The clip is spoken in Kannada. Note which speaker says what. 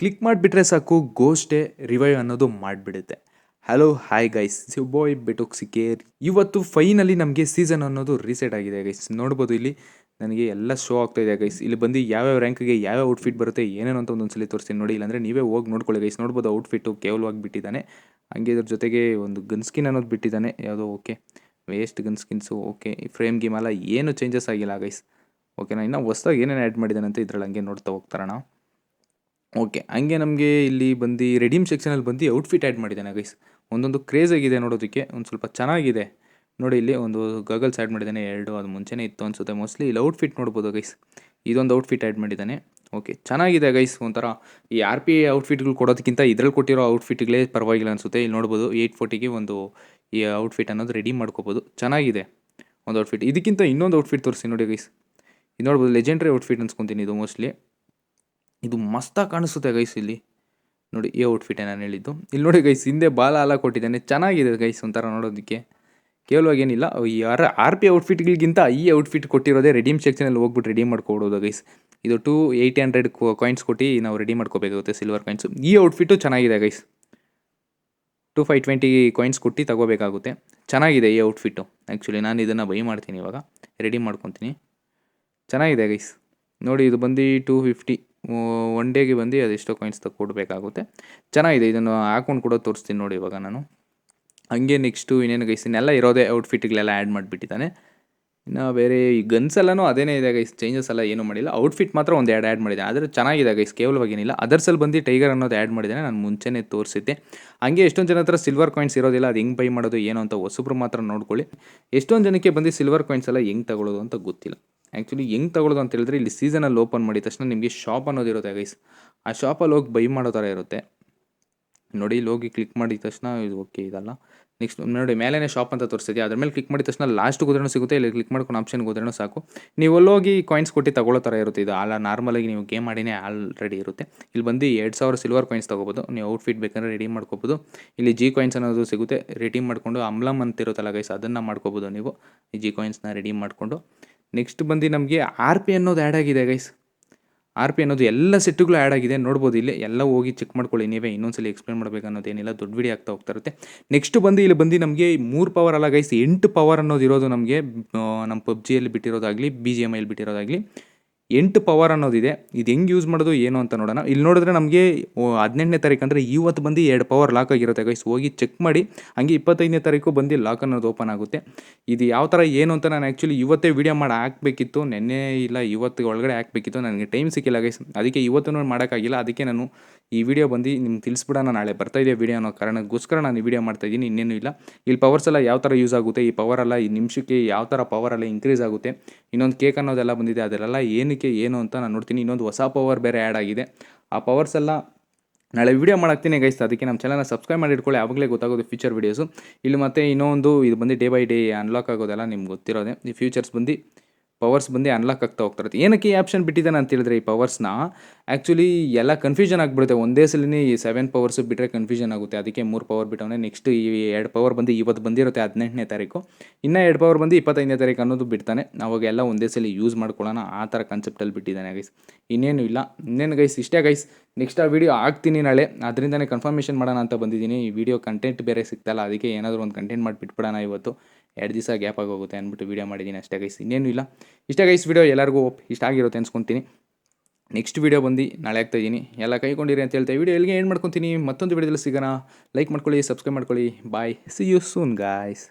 Speaker 1: ಕ್ಲಿಕ್ ಮಾಡಿಬಿಟ್ರೆ ಸಾಕು ಗೋಸ್ಟೇ ರಿವೈವ್ ಅನ್ನೋದು ಮಾಡಿಬಿಡುತ್ತೆ. ಹಲೋ ಹಾಯ್ ಗೈಸ್ ಬಾಯ್ ಬೆಟೋಕ್ ಕೇರ್ ಇವತ್ತು ಫೈನಲಿ ನಮಗೆ ಸೀಸನ್ ಅನ್ನೋದು ರೀಸೆಟ್ ಆಗಿದೆ ಗೈಸ್ ನೋಡ್ಬೋದು ಇಲ್ಲಿ ನನಗೆ ಎಲ್ಲ ಶೋ ಆಗ್ತಾ ಇದೆ ಗೈಸ್ ಇಲ್ಲಿ ಬಂದು ಯಾವ್ಯಾವ ರ್ಯಾಂಕ್ಗೆ ಯಾವ್ಯಾವ ಔಟ್ಫಿಟ್ ಬರುತ್ತೆ, ಏನೇನು ಅಂತ ಒಂದೊಂದ್ಸಲಿ ತೋರಿಸ್ತೀನಿ ನೋಡಿ. ಇಲ್ಲಾಂದರೆ ನೀವೇ ಹೋಗಿ ನೋಡ್ಕೊಳ್ಳಿ ಗೈಸ್ ನೋಡ್ಬೋದು ಔಟ್ಫಿಟ್ಟು ಕೇವಲವಾಗಿ ಬಿಟ್ಟಿದ್ದಾನೆ. ಹಂಗೆ ಇದ್ರ ಜೊತೆಗೆ ಒಂದು ಗನ್ ಸ್ಕಿನ್ ಅನ್ನೋದು ಬಿಟ್ಟಿದ್ದಾನೆ. ಯಾವುದೋ okay waste gun skins okay frame game ಎಲ್ಲ ಏನು ಚೇಂಜಸ್ ಆಗಿಲ್ಲ ಗೈಸ್ ಓಕೆನಾ ಇನ್ನೂ ಹೊಸ್ದಾಗಿ ಏನೇನು ಆ್ಯಡ್ ಮಾಡಿದ್ದಾನೆ ಅಂತ ಇದ್ರಲ್ಲಿ ಹಂಗೆ ನೋಡ್ತಾ ಹೋಗ್ತಾರಣ. ಓಕೆ, ಹಂಗೆ ನಮಗೆ ಇಲ್ಲಿ ಬಂದು ರೆಡೀಮ್ ಸೆಕ್ಷನಲ್ಲಿ ಬಂದು ಔಟ್ಫಿಟ್ ಆ್ಯಡ್ ಮಾಡಿದ್ದಾನೆ ಗೈಸ್ ಒಂದೊಂದು ಕ್ರೇಜ್ ಆಗಿದೆ ನೋಡೋದಕ್ಕೆ, ಒಂದು ಸ್ವಲ್ಪ ಚೆನ್ನಾಗಿದೆ. ನೋಡಿ ಇಲ್ಲಿ ಒಂದು ಗಗಲ್ಸ್ ಆ್ಯಡ್ ಮಾಡಿದ್ದಾನೆ, ಎರಡು, ಅದು ಮುಂಚೆನೇ ಇತ್ತು ಅನಿಸುತ್ತೆ. ಮೋಸ್ಟ್ಲಿ ಇಲ್ಲಿ ಔಟ್ಫಿಟ್ ನೋಡ್ಬೋದು ಗೈಸ್ ಇದೊಂದು ಔಟ್ಫಿಟ್ ಆ್ಯಡ್ ಮಾಡಿದ್ದಾನೆ. ಓಕೆ, ಚೆನ್ನಾಗಿದೆ ಗೈಸ್ ಒಂಥರ ಈ ಆರ್ ಪಿ ಔಟ್ಫಿಟ್ಗಳು ಕೊಡೋದಕ್ಕಿಂತ ಇದ್ರಲ್ಲಿ ಕೊಟ್ಟಿರೋ ಔಟ್ಫಿಟ್ಗಳೇ ಪರವಾಗಿಲ್ಲ ಅನಿಸುತ್ತೆ. ಇಲ್ಲಿ ನೋಡ್ಬೋದು ಏಯ್ಟ್ ಫೋರ್ಟಿಗೆ ಒಂದು ಈ ಔಟ್ಫಿಟ್ ಅನ್ನೋದು ರೆಡಿ ಮಾಡ್ಕೋಬೋದು. ಚೆನ್ನಾಗಿದೆ ಒಂದು ಔಟ್ಫಿಟ್ ಇದಕ್ಕಿಂತ ಇನ್ನೊಂದು ಔಟ್ಫಿಟ್ ತೋರಿಸಿ ನೋಡಿ ಗೈಸ್ ಇದು ನೋಡ್ಬೋದು ಲೆಜೆಂಡ್ರಿ ಔಟ್ಫಿಟ್ ಅನ್ಸ್ಕೊತೀನಿ ಇದು ಮೋಸ್ಟ್ಲಿ ಇದು ಮಸ್ತಾಗಿ ಕಾಣಿಸುತ್ತೆ ಗೈಸ್ ಇಲ್ಲಿ. ನೋಡಿ, ಈ ಔಟ್ಫಿಟ್ ನಾನು ಹೇಳಿದ್ದು. ಇಲ್ಲಿ ನೋಡಿ ಗೈಸ್ ಹಿಂದೆ ಬಾಲ ಅಲ್ಲ ಕೊಟ್ಟಿದ್ದಾನೆ. ಚೆನ್ನಾಗಿದೆ ಗೈಸ್ ಒಂಥರ ನೋಡೋದಕ್ಕೆ. ಕೇವಲವಾಗಿ ಏನಿಲ್ಲ, ಈ ಆರ್ ಆರ್ ಪಿ ಔಟ್ಫಿಟ್ಗಳಿಗಿಂತ ಈ ಔಟ್ಫಿಟ್ ಕೊಟ್ಟಿರೋದೇ ರೆಡೀಮ್ ಸೆಕ್ಷನಲ್ಲಿ ಹೋಗ್ಬಿಟ್ಟು ರೆಡಿ ಮಾಡ್ಕೊಡೋದು ಗೈಸ್ ಇದು ಟು ಏಯ್ಟಿ ಹಂಡ್ರೆಡ್ ಕಾಯಿನ್ಸ್ ಕೊಟ್ಟು ನಾವು ರೆಡಿ ಮಾಡ್ಕೋಬೇಕಾಗುತ್ತೆ ಸಿಲ್ವರ್ ಕಾಯಿನ್ಸು ಈ ಔಟ್ಫಿಟ್ಟು ಚೆನ್ನಾಗಿದೆ guys two five twenty coins ಕೊಟ್ಟು ತಗೋಬೇಕಾಗುತ್ತೆ. ಚೆನ್ನಾಗಿದೆ ಈ ಔಟ್ಫಿಟ್ಟು ಆ್ಯಕ್ಚುಲಿ ನಾನು ಇದನ್ನು ಬೈ ಮಾಡ್ತೀನಿ ಇವಾಗ. ರೆಡಿ ಮಾಡ್ಕೊತೀನಿ. ಚೆನ್ನಾಗಿದೆ ಗೈಸ್ ನೋಡಿ, ಇದು ಬಂದು ಟೂ ಫಿಫ್ಟಿ ಒನ್ ಡೇಗೆ ಬಂದು ಅದೆಷ್ಟೋ ಕಾಯಿನ್ಸ್ ಕೊಡಬೇಕಾಗುತ್ತೆ ಚೆನ್ನಾಗಿದೆ, ಇದನ್ನು ಹಾಕೊಂಡು ಕೂಡ ತೋರಿಸ್ತೀನಿ ನೋಡಿ ಇವಾಗ ನಾನು. ಹಂಗೆ ನೆಕ್ಸ್ಟು ಇನ್ನೇನು ಇನ್ನೆಲ್ಲ ಇರೋದೇ ಔಟ್ಫಿಟ್ಗಳೆಲ್ಲ ಆ್ಯಡ್ ಮಾಡಿಬಿಟ್ಟಿದ್ದಾನೆ. ಇನ್ನು ಬೇರೆ ಈ ಗನ್ಸ್ ಎಲ್ಲನೂ ಅದೇನೇ ಇದೆ ಗೈಸ್ ಚೇಂಜಸ್ ಎಲ್ಲ ಏನೂ ಮಾಡಿಲ್ಲ. ಔಟ್ಫಿಟ್ ಮಾತ್ರ ಒಂದು ಎರಡು ಆ್ಯಡ್ ಮಾಡಿದೆ. ಆದರೆ ಚೆನ್ನಾಗಿದೆ ಗೈಸ್ ಕೇವಲವಾಗಿ ಏನಿಲ್ಲ ಅದರ್ಸಲ್ಲಿ ಬಂದು ಟೈಗರ್ ಅನ್ನೋದು ಆ್ಯಡ್ ಮಾಡಿದ್ದಾನೆ, ನಾನು ಮುಂಚೆನೇ ತೋರಿಸಿದ್ದೆ. ಹಂಗೆ ಎಷ್ಟೊಂದು ಜನ ಹತ್ರ ಸಿಲ್ವರ್ ಕಾಯಿನ್ಸ್ ಇರೋದಿಲ್ಲ, ಅದು ಹೆಂಗೆ ಬೈ ಮಾಡೋದು, ಏನು ಅಂತ ಹೊಸಬ್ರು ಮಾತ್ರ ನೋಡ್ಕೊಳ್ಳಿ. ಎಷ್ಟೊಂದು ಜನಕ್ಕೆ ಬಂದು ಸಿಲ್ವರ್ ಕಾಯಿನ್ಸ್ ಎಲ್ಲ ಹೆಂಗೆ ತಗೊಳ್ಳೋದು ಅಂತ ಗೊತ್ತಿಲ್ಲ. ಆ್ಯಕ್ಚುಲಿ ಹೆಂಗೆ ತಗೊಳ್ಳೋದು ಅಂತ ಹೇಳಿದ್ರೆ ಇಲ್ಲಿ ಸೀಸನಲ್ಲಿ ಓಪನ್ ಮಾಡಿದ ತಕ್ಷಣ ನಿಮಗೆ ಶಾಪ್ ಅನ್ನೋದು ಇರುತ್ತೆ ಗೈಸ್ ಆ ಶಾಪಲ್ಲಿ ಹೋಗಿ ಬೈ ಮಾಡೋ ಥರ ಇರುತ್ತೆ. ನೋಡಿ, ಇಲ್ಲಿ ಹೋಗಿ ಕ್ಲಿಕ್ ಮಾಡಿದ ತಕ್ಷಣ ಇದು ಓಕೆ ಇದಲ್ಲ. ನೆಕ್ಸ್ಟ್ ನೋಡಿ ಮೇಲೇ ಶಾಪ್ ಅಂತ ತೋರಿಸ್ತಿದೆ. ಅದ್ರ ಮೇಲೆ ಕ್ಲಿಕ್ ಮಾಡಿದ ತಕ್ಷಣ ಲಾಸ್ಟ್ ಹೋದ್ರೂ ಸಿಗುತ್ತೆ, ಇಲ್ಲಿ ಕ್ಲಿಕ್ ಮಾಡ್ಕೊಂಡು ಆಪ್ಷನ್ಗೆ ಹೋದ್ರೂ ಸಾಕು. ನೀವು ಅಲ್ಲೋಗಿ ಕಾಯಿನ್ಸ್ ಕೊಟ್ಟು ತಗೊಳ್ಳೋ ಥರ ಇರುತ್ತೆ ಇದು. ಅಲ್ಲ ನಾರ್ಮಲಾಗಿ ನೀವು ಗೇಮ್ ಮಾಡಿನೇ ಆಲ್ರೆಡಿ ಇರುತ್ತೆ. ಇಲ್ಲಿ ಬಂದು ಎರಡು ಸಾವಿರ ಸಿಲ್ವರ್ ಕಾಯಿನ್ಸ್ ತೊಗೋಬೋದು. ನೀವು ಔಟ್ಫಿಟ್ ಬೇಕಂದ್ರೆ ರೆಡಿ ಮಾಡ್ಕೋಬೋದು. ಇಲ್ಲಿ ಜಿ ಕಾಯಿನ್ಸ್ ಅನ್ನೋದು ಸಿಗುತ್ತೆ. ರೆಡಿ ಮಾಡಿಕೊಂಡು ಅಮ್ಲಮ್ ಅಂತ ಇರುತ್ತಲ್ಲ ಗೈಸ್ ಅದನ್ನು ಮಾಡ್ಕೋಬೋದು ನೀವು. ಈ ಜಿ ಕಾಯಿನ್ಸ್ನ ರೆಡಿ ಮಾಡಿಕೊಂಡು. ನೆಕ್ಸ್ಟ್ ಬಂದು ನಮಗೆ ಆರ್ ಪಿ ಅನ್ನೋದು ಆ್ಯಡ್ ಆಗಿದೆ ಗೈಸ್ ಆರ್ ಪಿ ಅನ್ನೋದು ಎಲ್ಲ ಸೆಟ್ಟುಗಳು ಆ್ಯಡ್ ಆಗಿದೆ. ನೋಡ್ಬೋದು ಇಲ್ಲಿ. ಎಲ್ಲ ಹೋಗಿ ಚೆಕ್ ಮಾಡ್ಕೊಳ್ಳಿ ನೀವೇ. ಇನ್ನೊಂದ್ಸಲಿ ಎಕ್ಸ್ಪ್ಲೇನ್ ಮಾಡಬೇಕು ಅನ್ನೋದೇನಿಲ್ಲ ದೊಡ್ಡ ವಿಡಿಯೋ ಆಗ್ತಾ ಹೋಗ್ತಾ ಇರುತ್ತೆ. ನೆಕ್ಸ್ಟ್ ಬಂದು ಇಲ್ಲಿ ಬಂದು ನಮಗೆ ಮೂರು ಪವರ್ ಅಲ್ಲ ಗೈಸ್ ಎಂಟು ಪವರ್ ಅನ್ನೋದು ಇರೋದು ನಮಗೆ ನಮ್ಮ ಪಬ್ಜಿಯಲ್ಲಿ ಬಿಟ್ಟಿರೋದಾಗಲಿ ಬಿ ಜಿ ಎಂ ಐಲಿ ಬಿಟ್ಟಿರೋದಾಗಲಿ. ಎಂಟು ಪವರ್ ಅನ್ನೋದಿದೆ. ಇದು ಹೆಂಗೆ ಯೂಸ್ ಮಾಡೋದು, ಏನು ಅಂತ ನೋಡೋಣ. ಇಲ್ಲಿ ನೋಡಿದ್ರೆ ನಮಗೆ ಹದಿನೆಂಟನೇ ತಾರೀಕು ಅಂದರೆ ಇವತ್ತು ಬಂದು ಎರಡು ಪವರ್ ಲಾಕ್ ಆಗಿರುತ್ತೆ ಗೈಸ್ ಹೋಗಿ ಚೆಕ್ ಮಾಡಿ, ಹಂಗೆ ಇಪ್ಪತ್ತೈದನೇ ತಾರೀಕು ಬಂದು ಲಾಕ್ ಅನ್ನೋದು ಓಪನ್ ಆಗುತ್ತೆ. ಇದು ಯಾವ ಥರ, ಏನು ಅಂತ ನಾನು ಆ್ಯಕ್ಚುಲಿ ಇವತ್ತೇ ವೀಡಿಯೋ ಮಾಡಿ ಹಾಕಬೇಕಿತ್ತು. ನೆನ್ನೆ ಇಲ್ಲ, ಇವತ್ತು ಒಳಗಡೆ ಹಾಕಬೇಕಿತ್ತು. ನನಗೆ ಟೈಮ್ ಸಿಕ್ಕಿಲ್ಲ ಗೈಸ್ ಅದಕ್ಕೆ ಇವತ್ತು ಮಾಡೋಕ್ಕಾಗಿಲ್ಲ. ಅದಕ್ಕೆ ನಾನು ಈ ವಿಡಿಯೋ ಬಂದು ನಿಮ್ಗೆ ತಿಳಿಸ್ಬಿಡೋಣ, ನಾಳೆ ಬರ್ತಾ ಇದೆಯಾ ವಿಡಿಯೋ ಅನ್ನೋ ಕಾರಣಕ್ಕೋಸ್ಕರ ನಾನು ಈ ವಿಡಿಯೋ ಮಾಡ್ತಾಯಿದ್ದೀನಿ ಇನ್ನೇನು ಇಲ್ಲ. ಇಲ್ಲಿ ಪವರ್ಸ್ ಎಲ್ಲ ಯಾವ ಥರ ಯೂಸ್ ಆಗುತ್ತೆ? ಈ ಪವರ್ ಎಲ್ಲ ಈ ನಿಮಿಷಕ್ಕೆ ಯಾವ ಥರ ಪವರ್ ಎಲ್ಲ ಇನ್ಕ್ರೀಸ್ ಆಗುತ್ತೆ? ಇನ್ನೊಂದು ಕೇಕ್ ಅನ್ನೋದೆಲ್ಲ ಬಂದಿದೆ. ಅದರೆಲ್ಲ ಏನಕ್ಕೆ ಏನು ಅಂತ ನಾನು ನೋಡ್ತೀನಿ. ಇನ್ನೊಂದು ಹೊಸ ಪವರ್ ಬೇರೆ ಆ್ಯಡ್ ಆಗಿದೆ. ಆ ಪವರ್ಸ್ ಎಲ್ಲ ನಾಳೆ ವೀಡಿಯೋ ಮಾಡಾಕ್ತೀನಿ ಗೈಸ್ ಅದಕ್ಕೆ ನಮ್ಮ ಚಾನಲ್ನ ಸಬ್ಸ್ಕ್ರೈಬ್ ಮಾಡಿ ಇಟ್ಕೊಳ್ಳಿ. ಆವಾಗಲೇ ಗೊತ್ತಾಗೋದು ಫ್ಯೂಚರ್ ವೀಡಿಯೋಸು ಇಲ್ಲಿ ಮತ್ತೆ ಇನ್ನೊಂದು ಇದು ಬಂದು ಡೇ ಬೈ ಡೇ ಅನ್ಲಾಕ್ ಆಗೋದೆಲ್ಲ ನಿಮ್ಗೆ ಗೊತ್ತಿರೋದೆ. ಈ ಫ್ಯೂಚರ್ಸ್ ಬಂದು ಪವರ್ಸ್ ಬಂದು ಅನ್ಲಾಕ್ ಆಗ್ತಾ ಹೋಗ್ತಾ ಏನಕ್ಕೆ ಈ ಆಪ್ಷನ್ ಬಿಟ್ಟಿದ್ದಾನೆ ಅಂತ ಹೇಳಿದ್ರೆ ಈ ಪವರ್ಸ್ನ ಆ್ಯಕ್ಚುಲಿ ಎಲ್ಲ ಕನ್ಫ್ಯೂಷನ್ ಆಗಿಬಿಡುತ್ತೆ. ಒಂದೇ ಸಲನೇ ಈ ಸೆವೆನ್ ಪವರ್ಸ್ ಬಿಟ್ಟರೆ ಕನ್ಫ್ಯೂಷನ್ ಆಗುತ್ತೆ. ಅದಕ್ಕೆ ಮೂರು ಪವರ್ ಬಿಟ್ಟವನೇ. ನೆಕ್ಸ್ಟ್ ಈ ಎರಡು ಪವರ್ ಬಂದು ಇವತ್ತು ಬಂದಿರುತ್ತೆ ಹದಿನೆಂಟನೇ ತಾರೀಕು. ಇನ್ನೂ ಎರಡು ಪವರ್ ಬಂದು ಇಪ್ಪತ್ತೈದನೇ ತಾರೀಕು ಅನ್ನೋದು ಬಿಡ್ತಾನೆ. ಅವಾಗೆಲ್ಲ ಒಂದೇ ಸಲ ಯೂಸ್ ಮಾಡ್ಕೊಳ್ಳೋಣ. ಆ ಥರ ಕನ್ಸೆಪ್ಟಲ್ಲಿ ಬಿಟ್ಟಿದ್ದಾನೆ ಗೈಸ್ ಇನ್ನೇನು ಇಲ್ಲ. ಇನ್ನೇನು ಗೈಸ್ ಇಷ್ಟೇ ಗೈಸ್ ನೆಕ್ಸ್ಟ್ ಆ ವಿಡಿಯೋ ಆಗ್ತೀನಿ ನಾಳೆ. ಅದರಿಂದನೇ ಕನ್ಫರ್ಮೇಷನ್ ಮಾಡೋಣ ಅಂತ ಬಂದಿದ್ದೀನಿ. ಈ ವಿಡಿಯೋ ಕಂಟೆಂಟ್ ಬೇರೆ ಸಿಗ್ತಲ್ಲ. ಅದಕ್ಕೆ ಏನಾದರೂ ಒಂದು ಕಂಟೆಂಟ್ ಮಾಡಿ ಬಿಟ್ಬಿಡೋಣ ಇವತ್ತು. ಎರಡು ದಿವಸ ಗ್ಯಾಪ್ ಆಗೋಗುತ್ತೆ ಅಂದ್ಬಿಟ್ಟು ವೀಡಿಯೋ ಮಾಡಿದ್ದೀನಿ ಅಷ್ಟೇ ಗೈಸ್ ಇನ್ನೇನು ಇಲ್ಲ. ಇಷ್ಟೇ ಗೈಸ್ ವೀಡಿಯೋ ಎಲ್ಲರಿಗೂ ಇಷ್ಟ ಆಗಿರುತ್ತೆ ಅನ್ಸ್ಕೊತೀನಿ. ನೆಕ್ಸ್ಟ್ ವೀಡಿಯೋ ಬಂದು ನಾಳೆ ಆಗ್ತಾ ಇದ್ದೀನಿ. ಎಲ್ಲ ಕೈಕೊಂಡಿರಿ ಅಂತ ಹೇಳ್ತಾ ವೀಡಿಯೋ ಎಲ್ಲಿಗೆ ಏನು ಮಾಡ್ಕೊತೀನಿ? ಮತ್ತೊಂದು ವೀಡಿಯೋದಲ್ಲಿ ಸಿಗೋಣ. ಲೈಕ್ ಮಾಡ್ಕೊಳ್ಳಿ ಸಬ್ಸ್ಕ್ರೈಬ್ ಮಾಡ್ಕೊಳ್ಳಿ. Bye see you soon guys